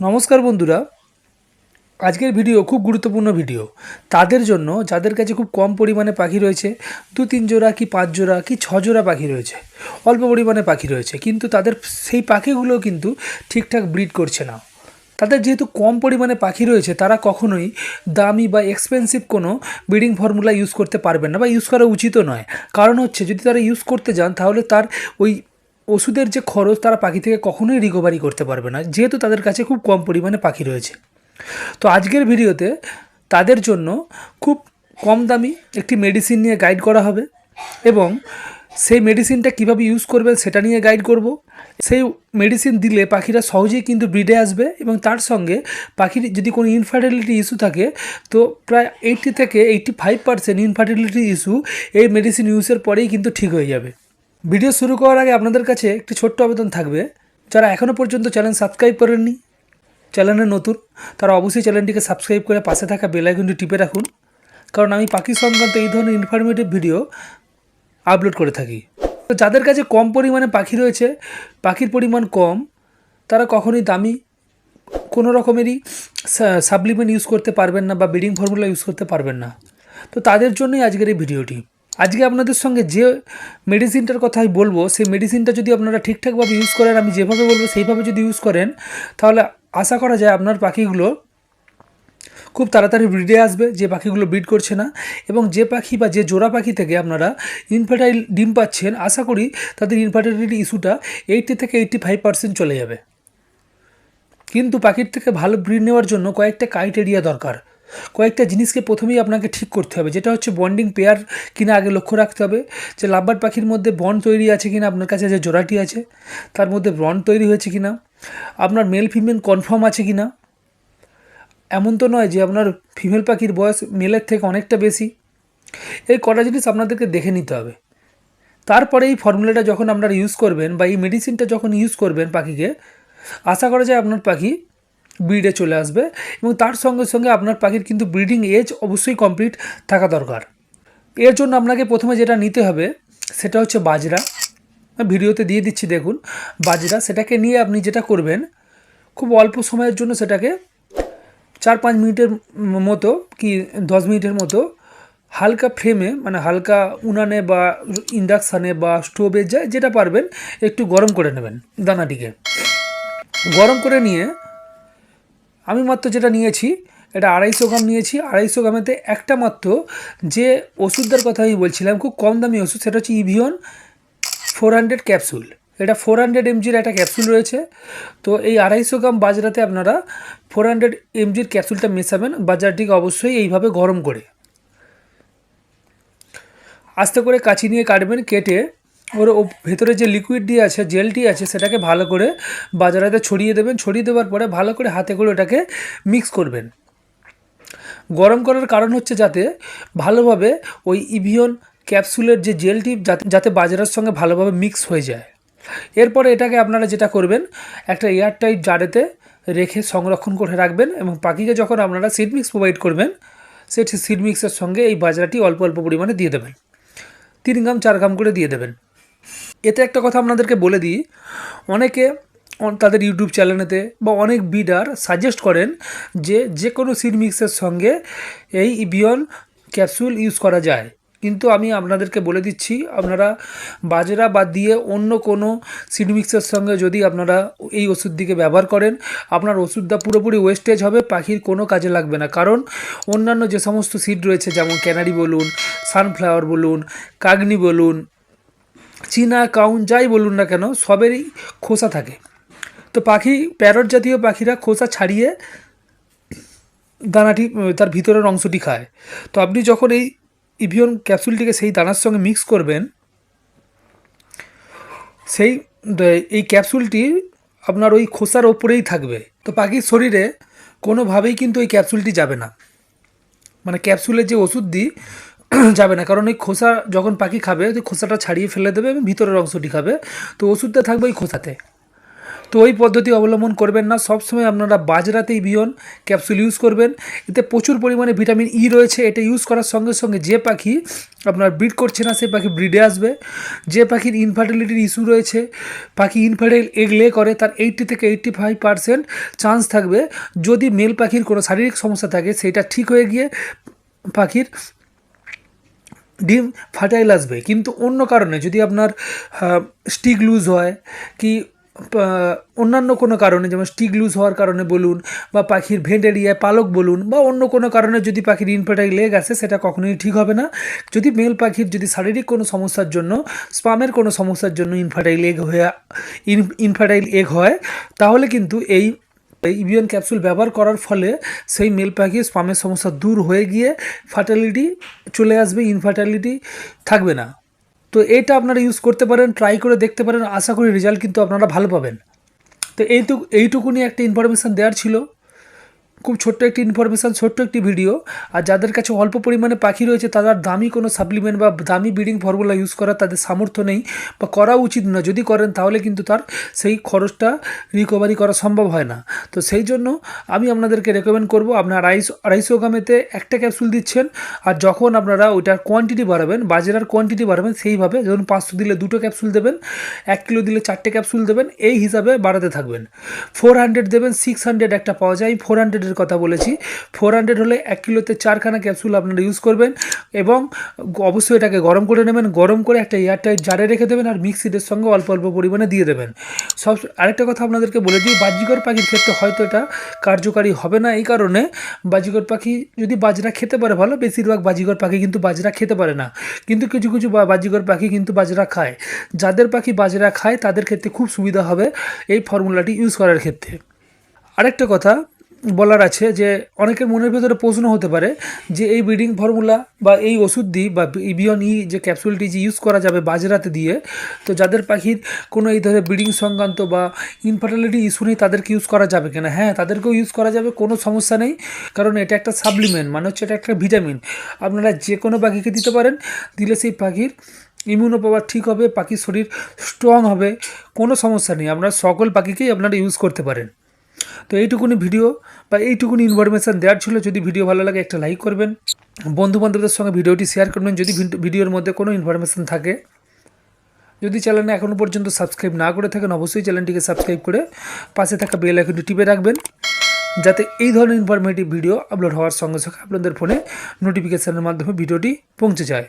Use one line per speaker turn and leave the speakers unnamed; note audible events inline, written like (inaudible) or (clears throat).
নমস্কার বন্ধুরা। আজকের ভিডিও খুব গুরুত্বপূর্ণ ভিডিও। তাদের জন্য, যাদের কাছে খুব কম পরিমাণে পাখি রয়েছে দু তিন জোড়া কি পাঁচ জোড়া কি ছ জোড়া পাখি রয়েছে, অল্প পরিমাণে পাখি রয়েছে, কিন্তু তাদের সেই পাখিগুলো কিন্তু ঠিকঠাক ব্রিড করছে না। তাদের যেহেতু কম পরিমাণে পাখি রয়েছে, তারা কখনোই দামি বা এক্সপেন্সিভ কোনো ব্রিডিং ফর্মুলা ইউজ করতে পারবেন না বা ইউজ করা উচিতও নয়। কারণ হচ্ছে, যদি তারা ইউজ করতে যান, তাহলে তার ওই ওষুধের যে খরচ তারা পাখি থেকে কখনোই রিকভারি করতে পারবে না, যেহেতু তাদের কাছে খুব কম পরিমাণে পাখি রয়েছে। তো আজকের ভিডিওতে তাদের জন্য খুব কম দামি একটি মেডিসিন নিয়ে গাইড করা হবে এবং সেই মেডিসিনটা কীভাবে ইউজ করবেন সেটা নিয়ে গাইড করব। সেই মেডিসিন দিলে পাখিরা সহজেই কিন্তু ব্রিডে আসবে এবং তার সঙ্গে পাখির যদি কোনো ইনফার্টিলিটি ইস্যু থাকে, তো প্রায় এইটটি থেকে eighty five percent infertility issue এই মেডিসিন ইউজের পরেই কিন্তু ঠিক হয়ে যাবে। ভিডিও শুরু করার আগে আপনাদের কাছে একটি ছোট্ট আবেদন থাকবে। যারা এখনও পর্যন্ত চ্যানেল সাবস্ক্রাইব করেননি, চ্যানেলে নতুন, তারা অবশ্যই চ্যানেলটিকে সাবস্ক্রাইব করে পাশে থাকা বেল আইকনটি টিপে রাখুন। কারণ আমি পাখি সংক্রান্ত এই ধরনের ইনফরমেটিভ ভিডিও আপলোড করে থাকি। তো যাদের কাছে কম পরিমাণে পাখি রয়েছে, পাখির পরিমাণ কম, তারা কখনোই দামি কোনো রকমেরই সাপ্লিমেন্ট ইউজ করতে পারবেন না বা ব্রিডিং ফর্মুলা ইউজ করতে পারবেন না। তো তাদের জন্যই আজকের এই ভিডিওটি আজকে আপনাদের সঙ্গে যে মেডিসিনটার কথা আমি বলব, সেই মেডিসিনটা যদি আপনারা ঠিকঠাকভাবে ইউজ করেন, আমি যেভাবে বলব সেইভাবে যদি ইউজ করেন, তাহলে আশা করা যায় আপনার পাখিগুলো খুব তাড়াতাড়ি ব্রিডে আসবে, যে পাখিগুলো ব্রিড করছে না, এবং যে পাখি বা যে জোড়া পাখি থেকে আপনারা ইনফার্টাইল ডিম পাচ্ছেন, আশা করি তাদের ইনফার্টিলিটি ইস্যুটা এইটটি থেকে এইটটি ফাইভ পার্সেন্ট চলে যাবে। কিন্তু পাখির থেকে ভালো ব্রিড নেওয়ার জন্য কয়েকটা ক্রাইটেরিয়া দরকার। কয়েকটা জিনিসকে প্রথমেই আপনাকে ঠিক করতে হবে। যেটা হচ্ছে বন্ডিং পেয়ার কিনা আগে লক্ষ্য রাখতে হবে। যে লাভবার পাখির মধ্যে বন্ড তৈরি আছে কিনা, আপনার কাছে যে জোড়াটি আছে, তার মধ্যে বন্ড তৈরি হয়েছে কিনা, আপনার মেল ফিমেল কনফার্ম আছে কিনা। এমন তো নয় যে আপনার ফিমেল পাখির বয়স মেলের থেকে অনেকটা বেশি। এই কটা জিনিস আপনাদেরকে দেখে নিতে হবে। তারপরে এই ফর্মুলাটা যখন আপনারা ইউজ করবেন বা এই মেডিসিনটা যখন ইউজ করবেন পাখিকে, আশা করা যায় আপনার পাখি ব্রিডে চলে আসবে এবং তার সঙ্গে সঙ্গে আপনার পাখির কিন্তু ব্রিডিং এজ অবশ্যই কমপ্লিট থাকা দরকার। এর জন্য আপনাকে প্রথমে যেটা নিতে হবে, সেটা হচ্ছে বাজরা। ভিডিওতে দিয়ে দিচ্ছি, দেখুন। বাজরা, সেটাকে নিয়ে আপনি যেটা করবেন, খুব অল্প সময়ের জন্য সেটাকে চার পাঁচ মিনিটের মতো কি দশ মিনিটের মতো হালকা ফ্লেমে মানে হালকা উনানে বা ইন্ডাকশানে বা স্টোভে, যা, যেটা পারবেন, একটু গরম করে নেবেন দানাটিকে। গরম করে নিয়ে আমি মাত্র যেটা নিয়েছি, এটা আড়াইশো গ্রাম নিয়েছি, আড়াইশো গ্রামেতে একটা মাত্র যে ওষুধটার কথা আমি বলছিলাম, খুব কম দামি ওষুধ, সেটা হচ্ছে ইভিয়ন ফোর হান্ড্রেড ক্যাপসুল এটা ফোর হান্ড্রেড এমজির একটা ক্যাপসুল রয়েছে। তো এই আড়াইশো গ্রাম বাজরাতে আপনারা ফোর হান্ড্রেড এমজির ক্যাপসুলটা মেশাবেন, বাজারটিকে অবশ্যই এইভাবে গরম করে। আস্তে করে কাচি নিয়ে কাটবেন, কেটে ওর ভেতরে যে লিকুইডটি আছে জেলটি আছে, সেটাকে ভালো করে বাজারাতে ছড়িয়ে দেবেন। ছড়িয়ে দেওয়ার পরে ভালো করে হাতে করে ওটাকে মিক্স করবেন। গরম করার কারণ হচ্ছে যাতে ভালোভাবে ওই ইভিয়ন ক্যাপসুলের যে জেলটি যাতে যাতে বাজারের সঙ্গে ভালোভাবে মিক্স হয়ে যায়। এরপরে এটাকে আপনারা যেটা করবেন, একটা এয়ারটাইট জারেতে রেখে সংরক্ষণ করে রাখবেন এবং পাখিকে যখন আপনারা সিড মিক্স প্রোভাইড করবেন সেই সিড মিক্সের সঙ্গে এই বাজরাটি অল্প অল্প পরিমাণে দিয়ে দেবেন। তিন গ্রাম, চার গ্রাম করে দিয়ে দেবেন। এতে একটা কথা আপনাদেরকে বলে দিই, অনেকে অন- তাদের ইউটিউব চ্যানেলেতে বা অনেক বিডার সাজেস্ট করেন যে যে কোনো সিড মিক্সের সঙ্গে এই ইবিয়ন ক্যাপসুল ইউজ করা যায়। কিন্তু আমি আপনাদেরকে বলে দিচ্ছি, আপনারা বাজরা বাদ দিয়ে অন্য কোনো সিড মিক্সের সঙ্গে যদি আপনারা এই ওষুধটিকে ব্যবহার করেন, আপনার ওষুধটা পুরোপুরি ওয়েস্টেজ হবে, পাখির কোনো কাজে লাগবে না। কারণ অন্যান্য যে সমস্ত সিড রয়েছে, যেমন ক্যানারি বলুন সানফ্লাওয়ার বলুন কাগনি বলুন চীনা, কাউন যাই বলুন না কেন, সবেরই খোসা থাকে। তো পাখি, প্যারট জাতীয় পাখিরা খোসা ছাড়িয়ে দানাটি তার ভিতরের অংশটি খায়। তো আপনি যখন এই ইভিয়ন ক্যাপসুলটিকে সেই দানার সঙ্গে মিক্স করবেন, সেই এই ক্যাপসুলটি আপনার ওই খোসার ওপরেই থাকবে। তো পাখির শরীরে কোনোভাবেই কিন্তু ওই ক্যাপসুলটি যাবে না। মানে ক্যাপসুলের যে ওষুধ দিই (clears throat) যাবে না। কারণ ওই খোসা যখন পাখি খাবে তো খোসাটা ছাড়িয়ে ফেলে দেবে এবং ভিতরের অংশটি খাবে। তো ওষুধটা থাকবে ওই খোসাতে। তো ওই পদ্ধতি অবলম্বন করবেন না। সবসময় আপনারা বাজরাতেই বিয়ন, ক্যাপসুল ইউজ করবেন। এতে প্রচুর পরিমাণে ভিটামিন ই রয়েছে। এটা ইউজ করার সঙ্গে সঙ্গে যে পাখি আপনার ব্রিড করছে না সেই পাখি ব্রিডে আসবে। যে পাখির ইনফার্টিলিটির ইস্যু রয়েছে, পাখি ইনফার্টাইল এগ লে করে, তার এইটটি থেকে এইট্টি ফাইভ পার্সেন্ট চান্স থাকবে। যদি মেল পাখির কোনো শারীরিক সমস্যা থাকে, সেটা ঠিক হয়ে গিয়ে পাখির ডিম ফার্টাইল আসবে কিন্তু অন্য কারণে যদি আপনার স্টিক লুজ হয়, কি অন্যান্য কোনো কারণে যেমন স্টিক লুজ হওয়ার কারণে বলুন বা পাখির ভেন্ট এরিয়ায় পালক বলুন বা অন্য কোনো কারণে যদি পাখির ইনফার্টাইল লেগ আসে সেটা কখনোই ঠিক হবে না। যদি মেল পাখির যদি শারীরিক কোনো সমস্যার জন্য স্পামের কোনো সমস্যার জন্য ইনফার্টাইল এগ হয়ে ইনফার্টাইল এগ হয়, তাহলে কিন্তু এই ইবিয়ন ক্যাপসুল ব্যবহার করার ফলে সেই মেল পাখির স্পামের সমস্যা দূর হয়ে গিয়ে ফার্টালিটি চলে আসবে ইনফার্টালিটি থাকবে না। তো এটা আপনারা ইউজ করতে পারেন ট্রাই করে দেখতে পারেন, আশা করি রেজাল্ট কিন্তু আপনারা ভালো পাবেন। তো এইটুকু, এইটুকুনি একটা ইনফরমেশান দেওয়ার ছিল। খুব ছোট্ট একটি ইনফরমেশান ছোট্ট একটি ভিডিও আর যাদের কাছে অল্প পরিমাণে পাখি রয়েছে তাদের দামি কোনো সাপ্লিমেন্ট বা দামি ব্রিডিং ফর্মুলা ইউজ করার তাদের সামর্থ্য নেই বা করা উচিত না। যদি করেন, তাহলে কিন্তু তার সেই খরচটা রিকভারি করা সম্ভব হয় না। তো সেই জন্য আমি আপনাদেরকে রেকমেন্ড করব, আপনার আড়াইশো আড়াইশো গ্রামেতে একটা ক্যাপসুল দিচ্ছেন, আর যখন আপনারা ওইটার কোয়ান্টিটি বাড়াবেন, বাজারের কোয়ান্টিটি বাড়াবেন, সেইভাবে ধরুন পাঁচশো দিলে দুটো ক্যাপসুল দেবেন, এক কিলো দিলে চারটে ক্যাপসুল দেবেন, এই হিসাবে বাড়াতে থাকবেন। ফোর হান্ড্রেড দেবেন সিক্স হান্ড্রেড একটা পাওয়া যায়। ফোর হান্ড্রেডের কথা বলেছি। ফোর হান্ড্রেড হলে এক কিলোতে চারখানা ক্যাপসুল আপনারা ইউজ করবেন এবং অবশ্যই এটাকে গরম করে নেবেন, গরম করে একটা এয়ারটাইট জারে রেখে দেবেন আর মিক্সিডের সঙ্গে অল্প অল্প পরিমাণে দিয়ে দেবেন। সব, আরেকটা কথা আপনাদেরকে বলে দিই বাহ্যিকর পাখির ক্ষেত্রে হয়তো এটা কার্যকারী হবে না এই কারণে। বাজিকর পাখি যদি বাজরা খেতে পারে, ভালো, বেশিরভাগ বাজিকর পাখি কিন্তু বাজরা খেতে পারে না। কিন্তু কিছু কিছু বাজিকর পাখি কিন্তু বাজরা খায়। যাদের পাখি বাজরা খায়, তাদের ক্ষেত্রে খুব সুবিধা হবে এই ফর্মুলাটি ইউজ করার ক্ষেত্রে। আরেকটা কথা বলার আছে যে অনেকের মনের ভেতরে প্রশ্ন হতে পারে যে এই ব্রিডিং ফর্মুলা বা এই ওষুধ দিই বা ইবিয়ন ই যে ক্যাপসুলটি যে ইউজ করা যাবে বাজরাতে দিয়ে, তো যাদের পাখির কোনো এই ধরনের ব্রিডিং সংক্রান্ত বা ইনফার্টিলিটি ইস্যু নেই, তাদেরকে ইউজ করা যাবে কিনা? হ্যাঁ তাদেরকেও ইউজ করা যাবে, কোনো সমস্যা নেই, কারণ এটা একটা সাপ্লিমেন্ট মানে হচ্ছে এটা একটা ভিটামিন আপনারা যে কোনো পাখিকে দিতে পারেন, দিলে সেই পাখির ইমিউনো পাওয়ার ঠিক হবে, পাখির শরীর স্ট্রং হবে, কোনো সমস্যা নেই। আপনারা সকল পাখিকেই আপনারা ইউজ করতে পারেন। তো এইটুকুনি ভিডিও বা এইটুকুনি ইনফরমেশান দেওয়ার ছিল। যদি ভিডিও ভালো লাগে, একটা লাইক করবেন। বন্ধু বান্ধবদের সঙ্গে ভিডিওটি শেয়ার করবেন। যদি ভিড- ভিডিওর মধ্যে কোনো ইনফরমেশান থাকে। যদি চ্যানেলে এখনও পর্যন্ত সাবস্ক্রাইব না করে থাকেন, অবশ্যই চ্যানেলটিকে সাবস্ক্রাইব করে পাশে থাকা বেল আইকনটি টিপে রাখবেন। যাতে এই ধরনের ইনফরমেটিভ ভিডিও আপলোড হওয়ার সঙ্গে সঙ্গে আপনাদের ফোনে নোটিফিকেশানের মাধ্যমে ভিডিওটি পৌঁছে যায়।